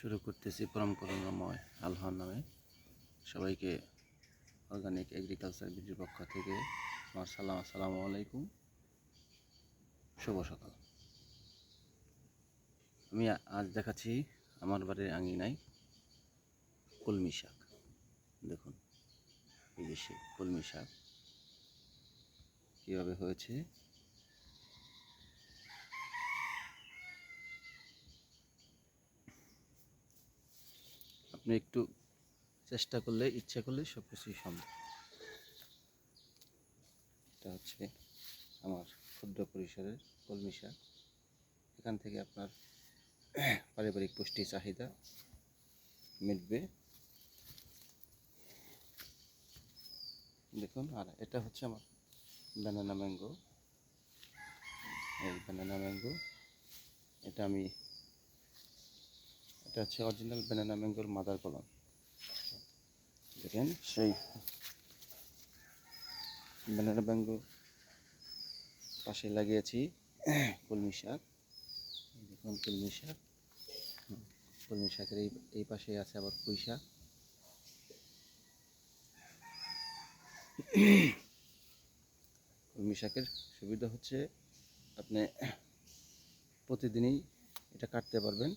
শুরু করতেছি পরম করুণাময় আল্লাহর নামে। সবাইকে অর্গানিক এগ্রিকালচার বিডির পক্ষ থেকে আমার সালাম, আসসালামু আলাইকুম। শুভ সকাল। আমি আজ দেখাচ্ছি আমার বাড়ির আঙিনায় কলমি শাক। দেখুন, এই যে কলমি শাক, কীভাবে হয়েছে? আপনি একটু চেষ্টা করলে, ইচ্ছা করলে সব কিছুই সম্ভব। এটা হচ্ছে আমার ক্ষুদ্র পরিসরের কলমি শাক। এখান থেকে আপনার পারিবারিক পুষ্টি চাহিদা মিটবে। দেখুন, আর এটা হচ্ছে আমার ব্যানানা ম্যাঙ্গো এই ব্যানানা ম্যাঙ্গো এটা আমি এটা হচ্ছে অরিজিনাল ব্যানানা ম্যাঙ্গোর মাদার কলম দেখেন সেই ব্যানানা ম্যাঙ্গো পাশে লাগিয়েছি কলমি শাক। দেখুন কলমি শাক। কলমি শাকের এই এই পাশে আছে আবার পুঁই শাক। কলমি শাকের সুবিধা হচ্ছে আপনি প্রতিদিনই এটা কাটতে পারবেন।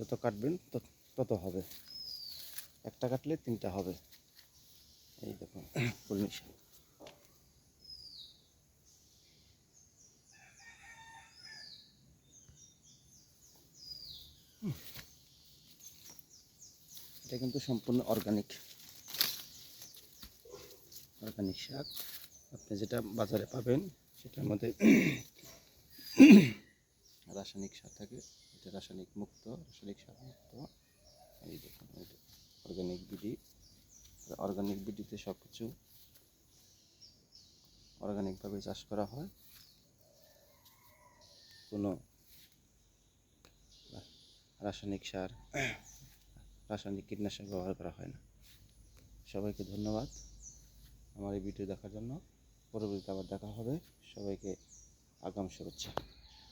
যত কাটবেন তত- হবে। একটা কাটলে তিনটা হবে। এই দেখুন শাক এটা কিন্তু সম্পূর্ণ অর্গানিক অর্গানিক শাক। আপনি যেটা বাজারে পাবেন, সেটার মধ্যে রাসায়নিক সার থাকে, এটা রাসায়নিক মুক্ত, রাসায়নিক সার মুক্ত। এই দেখুন অর্গানিক বিডি অর্গানিক বিডিতে সব কিছু অর্গানিকভাবে চাষ করা হয়। কোনো রাসায়নিক সার, রাসায়নিক কীটনাশক ব্যবহার করা হয় না। সবাইকে ধন্যবাদ আমার এই ভিডিও দেখার জন্য। পরবর্তীতে আবার দেখা হবে। সবাইকে আগাম শুভেচ্ছা।